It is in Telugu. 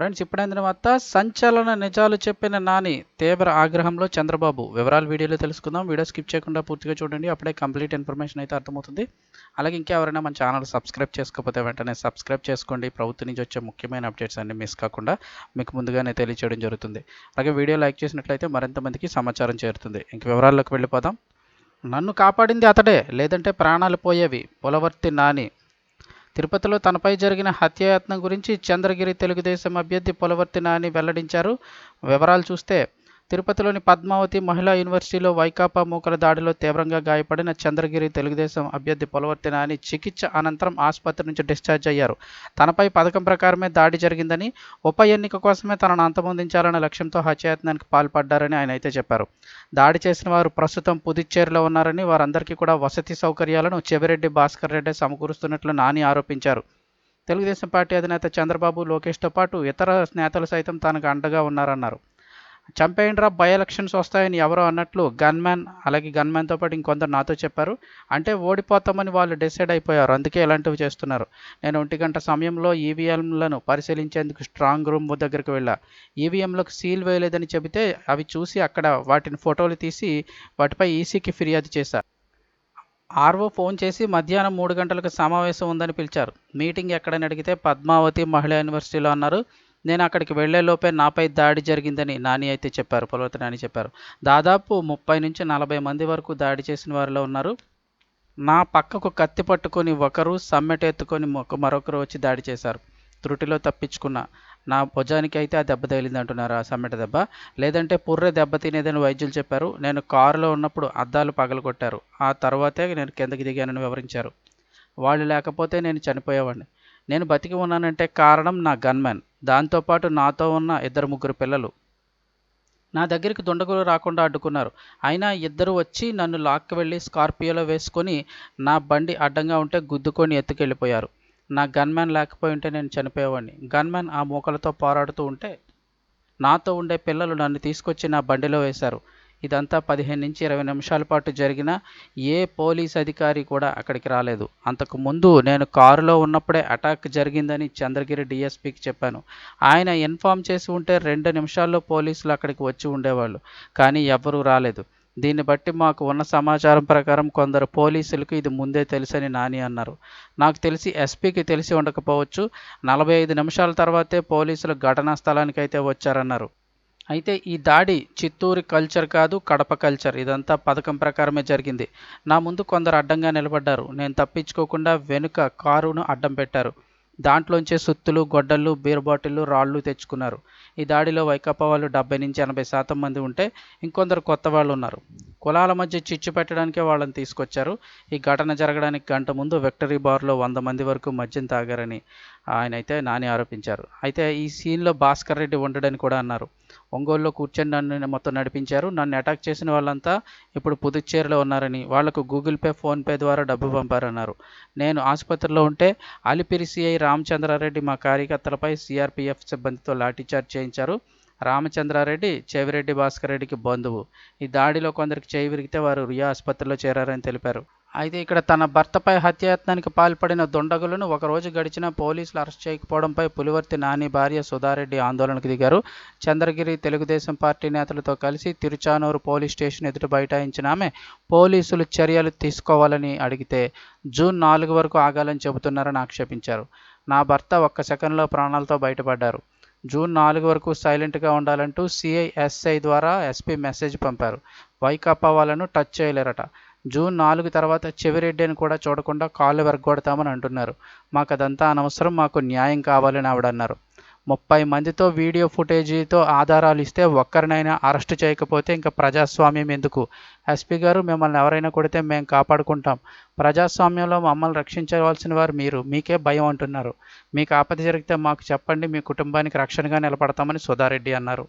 ఫ్రెండ్స్ ఇప్పుడైన తర్వాత వార్త సంచలన నిజాలు చెప్పిన నాని తీవ్ర ఆగ్రహంలో చంద్రబాబు. వివరాలు వీడియోలో తెలుసుకుందాం. వీడియో స్కిప్ చేయకుండా పూర్తిగా చూడండి. అప్పుడే కంప్లీట్ ఇన్ఫర్మేషన్ అయితే అర్థమవుతుంది. అలాగే ఇంకా ఎవరైనా మన ఛానల్ సబ్స్క్రైబ్ చేసుకోకపోతే వెంటనే సబ్స్క్రైబ్ చేసుకోండి. ప్రభుత్వం నుంచి వచ్చే ముఖ్యమైన అప్డేట్స్ అన్ని మిస్ కాకుండా మీకు ముందుగానే తెలియచేయడం జరుగుతుంది. అలాగే వీడియో లైక్ చేసినట్లయితే మరింత మందికి సమాచారం చేరుతుంది. ఇంక వివరాల్లోకి వెళ్ళిపోదాం. నన్ను కాపాడింది అతడే లేదంటే ప్రాణాలు పోయేవి. పొలవర్తి నాని. తిరుపతిలో తనపై జరిగిన హత్యాయత్నం గురించి చంద్రగిరి తెలుగుదేశం అభ్యర్థి పొలవర్తి నాని వెల్లడించారు. వివరాలు చూస్తే తిరుపతిలోని పద్మావతి మహిళా యూనివర్సిటీలో వైకాపా మూకల దాడిలో తీవ్రంగా గాయపడిన చంద్రగిరి తెలుగుదేశం అభ్యర్థి పొలవర్తి నాని చికిత్స అనంతరం ఆసుపత్రి నుంచి డిశ్చార్జ్ అయ్యారు. తనపై పథకం ప్రకారమే దాడి జరిగిందని ఉప ఎన్నిక కోసమే తనను అంతమొందించాలనే లక్ష్యంతో హత్యాయత్నానికి పాల్పడ్డారని ఆయన అయితే చెప్పారు. దాడి చేసిన వారు ప్రస్తుతం పుదుచ్చేరిలో ఉన్నారని వారందరికీ కూడా వసతి సౌకర్యాలను చెవిరెడ్డి భాస్కర్ రెడ్డి సమకూరుస్తున్నట్లు నాని ఆరోపించారు. తెలుగుదేశం పార్టీ అధినేత చంద్రబాబు లోకేష్తో పాటు ఇతర నేతలు సైతం తనకు అండగా ఉన్నారన్నారు. చంపేయండ్రా బై ఎలక్షన్స్ వస్తాయని ఎవరో అన్నట్లు గన్మ్యాన్ అలాగే గన్మ్యాన్తో పాటు ఇంకొందరు నాతో చెప్పారు. అంటే ఓడిపోతామని వాళ్ళు డిసైడ్ అయిపోయారు. అందుకే ఇలాంటివి చేస్తున్నారు. నేను ఒంటి గంట సమయంలో ఈవీఎంలను పరిశీలించేందుకు స్ట్రాంగ్ రూమ్ దగ్గరికి వెళ్ళా. ఈవీఎంలకు సీల్ వేయలేదని చెబితే అవి చూసి అక్కడ వాటిని ఫోటోలు తీసి వాటిపై ఈసీకి ఫిర్యాదు చేశా. ఆర్ఓ ఫోన్ చేసి మధ్యాహ్నం మూడు గంటలకు సమావేశం ఉందని పిలిచారు. మీటింగ్ ఎక్కడని అడిగితే పద్మావతి మహిళా యూనివర్సిటీలో అన్నారు. నేను అక్కడికి వెళ్ళేలోపే నాపై దాడి జరిగిందని నాని అయితే చెప్పారు పొలవతి నాని చెప్పారు. దాదాపు ముప్పై నుంచి నలభై మంది వరకు దాడి చేసిన వారిలో ఉన్నారు. నా పక్కకు కత్తి పట్టుకొని ఒకరు సమ్మెటెత్తుకొని మరొకరు వచ్చి దాడి చేశారు. త్రుటిలో తప్పించుకున్న నా భుజానికి అయితే ఆ దెబ్బ తగిలింది అంటున్నారు ఆ సమ్మెట దెబ్బ. లేదంటే పుర్రె దెబ్బ తినేదని వైద్యులు చెప్పారు. నేను కారులో ఉన్నప్పుడు అద్దాలు పగలగొట్టారు. ఆ తర్వాతే నేను కిందకి దిగానని వివరించారు. వాళ్ళు లేకపోతే నేను చనిపోయేవాడిని. నేను బతికి ఉన్నానంటే కారణం నా గన్మెన్. దాంతోపాటు నాతో ఉన్న ఇద్దరు ముగ్గురు పిల్లలు. నా దగ్గరికి దుండగులు రాకుండా అడ్డుకున్నారు. అయినా ఇద్దరు వచ్చి నన్ను లాక్కి వెళ్ళి స్కార్పియోలో వేసుకొని నా బండి అడ్డంగా ఉంటే గుద్దుకొని ఎత్తుకెళ్ళిపోయారు. నా గన్మ్యాన్ లేకపోయి ఉంటే నేను చనిపోయేవాడిని. గన్మ్యాన్ ఆ మూకలతో పోరాడుతూ ఉంటే నాతో ఉండే పిల్లలు నన్ను తీసుకొచ్చి నా బండిలో వేశారు. ఇదంతా పదిహేను నుంచి ఇరవై నిమిషాల పాటు జరిగిన ఏ పోలీస్ అధికారి కూడా అక్కడికి రాలేదు. అంతకు ముందు నేను కారులో ఉన్నప్పుడే అటాక్ జరిగిందని చంద్రగిరి డిఎస్పీకి చెప్పాను. ఆయన ఇన్ఫామ్ చేసి ఉంటే రెండు నిమిషాల్లో పోలీసులు అక్కడికి వచ్చి ఉండేవాళ్ళు కానీ ఎవరూ రాలేదు. దీన్ని బట్టి మాకు ఉన్న సమాచారం ప్రకారం కొందరు పోలీసులకు ఇది ముందే తెలుసని నాని అన్నారు. నాకు తెలిసి ఎస్పీకి తెలిసి ఉండకపోవచ్చు. నలభై ఐదు నిమిషాల తర్వాతే పోలీసులు ఘటనా స్థలానికి అయితే వచ్చారన్నారు. అయితే ఈ దాడి చిత్తూరు కల్చర్ కాదు కడప కల్చర్. ఇదంతా పథకం ప్రకారమే జరిగింది. నా ముందు కొందరు అడ్డంగా నిలబడ్డారు. నేను తప్పించుకోకుండా వెనుక కారును అడ్డం పెట్టారు. దాంట్లోంచే సుత్తులు గొడ్డళ్ళు బీర్ బాటిళ్ళు రాళ్ళు తెచ్చుకున్నారు. ఈ దాడిలో వైకాపా వాళ్ళు డెబ్బై నుంచి ఎనభై శాతం మంది ఉంటే ఇంకొందరు కొత్త వాళ్ళు ఉన్నారు. కులాల మధ్య చిచ్చు పెట్టడానికే వాళ్ళని తీసుకొచ్చారు. ఈ ఘటన జరగడానికి గంట ముందు విక్టరీ బార్లో వంద మంది వరకు మద్యం తాగారని ఆయన అయితే నాని ఆరోపించారు. అయితే ఈ సీన్లో భాస్కర్ రెడ్డి ఉండడని కూడా అన్నారు. ఒంగోలులో కూర్చొని నన్ను మొత్తం నడిపించారు. నన్ను అటాక్ చేసిన వాళ్ళంతా ఇప్పుడు పుదుచ్చేరిలో ఉన్నారని వాళ్ళకు గూగుల్ పే ఫోన్పే ద్వారా డబ్బు పంపారన్నారు. నేను ఆసుపత్రిలో ఉంటే అలిపిరి సిఐ రామచంద్రారెడ్డి మా కార్యకర్తలపై సిఆర్పిఎఫ్ సిబ్బందితో లాఠీచార్జ్ చేయించారు. రామచంద్రారెడ్డి చెవిరెడ్డి భాస్కర్ రెడ్డికి బంధువు. ఈ దాడిలో కొందరికి చేయి విరిగితే వారు రియా ఆసుపత్రిలో చేరారని తెలిపారు. అయితే ఇక్కడ తన భర్తపై హత్యాయత్నానికి పాల్పడిన దుండగులను ఒకరోజు గడిచిన పోలీసులు అరెస్ట్ చేయకపోవడంపై పులివర్తి నాని భార్య సుధారెడ్డి ఆందోళనకు దిగారు. చంద్రగిరి తెలుగుదేశం పార్టీ నేతలతో కలిసి తిరుచానూరు పోలీస్ స్టేషన్ ఎదుట బైఠాయించిన ఆమె పోలీసులు చర్యలు తీసుకోవాలని అడిగితే జూన్ నాలుగు వరకు ఆగాలని చెబుతున్నారని ఆక్షేపించారు. నా భర్త ఒక్క సెకండ్లో ప్రాణాలతో బయటపడ్డారు. జూన్ నాలుగు వరకు సైలెంట్గా ఉండాలంటూ సిఐఎస్ఐ ద్వారా ఎస్పీ మెసేజ్ పంపారు. వైకాపా వాళ్ళను టచ్ చేయలేరట. జూన్ నాలుగు తర్వాత చెవిరెడ్డిని కూడా చూడకుండా కాళ్ళు వెరగొడతామని అంటున్నారు. మాకు అదంతా అనవసరం మాకు న్యాయం కావాలని ఆవిడన్నారు ముప్పై మందితో వీడియో ఫుటేజీతో ఆధారాలు ఇస్తే ఒక్కరినైనా అరెస్ట్ చేయకపోతే ఇంకా ప్రజాస్వామ్యం ఎందుకు? ఎస్పీ గారు మిమ్మల్ని ఎవరైనా కొడితే మేము కాపాడుకుంటాం. ప్రజాస్వామ్యంలో మమ్మల్ని రక్షించవలసిన వారు మీరు. మీకే భయం అంటున్నారు. మీకు ఆపద జరిగితే మాకు చెప్పండి మీ కుటుంబానికి రక్షణగా నిలబడతామని సుధారెడ్డి అన్నారు.